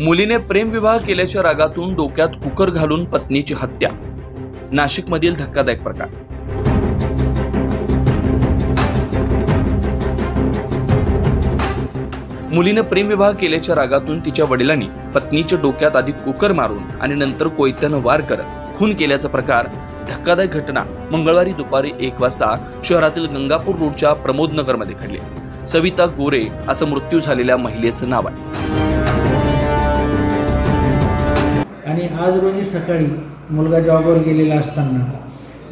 मुलीने प्रेमविवाह केल्याच्या रागातून डोक्यात कुकर घालून पत्नीची हत्या. नाशिकमधील धक्कादायक प्रकार. मुलीने प्रेमविवाह केल्याच्या रागातून तिच्या वडिलांनी पत्नीच्या डोक्यात आधी कुकर मारून आणि नंतर कोयत्यानं वार करत खून केल्याचा प्रकार. धक्कादायक घटना मंगळवारी दुपारी एक वाजता शहरातील गंगापूर रोडच्या प्रमोदनगरमध्ये घडली. सविता गोरे असं मृत्यू झालेल्या महिलेचं नाव आहे. आज रोजी सकाळी मुलगा जॉबवर गेलेला असताना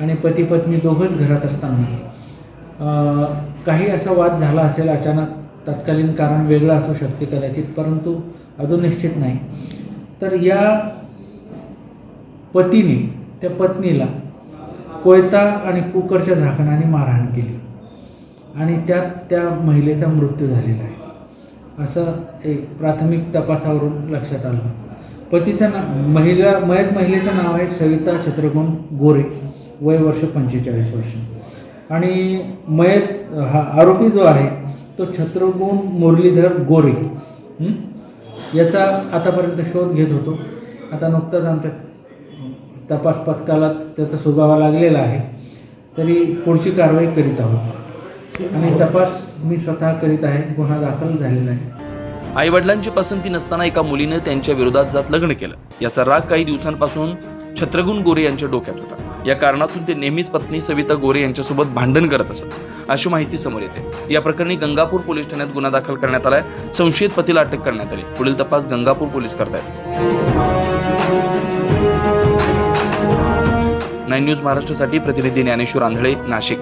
आणि पती पत्नी दोघंच घरात असताना काही असा वाद झाला असेल अचानक तत्कालीन कारण वेगळं असू शकते कदाचित परंतु अजून निश्चित नाही. तर या पतीने त्या पत्नीला कोयता आणि कुकरच्या झाकणाने मारहाण केली आणि त्यात त्या महिलेचा मृत्यू झालेला आहे. असं एक प्राथमिक तपासावरून लक्षात आलं. पतीचं नाव महिला मयत महिलेचं नाव आहे सविता छत्रगुण गोरे वय वर्ष पंचेचाळीस वर्ष. आणि मयत हा आरोपी जो आहे तो छत्रगुण मुरलीधर गोरे. याचा आतापर्यंत शोध घेत होतो. आता नुकताच आमच्या तपास पथकाला त्याचा सुगावा लागलेला आहे. तरी पुढची कारवाई करीत आहोत. आणि तपास मी स्वतः करीत आहे गुन्हा दाखल झालेला आहे आई वडिलांची पसंती नसताना एका मुलीनं त्यांच्या विरोधात जात लग्न केलं. याचा राग काही दिवसांपासून छत्रगुण गोरे यांच्या डोक्यात होता. या कारणातून ते नेहमीच पत्नी सविता गोरे यांच्यासोबत भांडण करत असत अशी माहिती समोर येते. या प्रकरणी गंगापूर पोलीस ठाण्यात गुन्हा दाखल करण्यात आलाय. संशयित पतीला अटक करण्यात आली. पुढील तपास गंगापूर पोलीस करतायत. नाईन न्यूज महाराष्ट्रासाठी प्रतिनिधी ज्ञानेश्वर आंधळे नाशिक.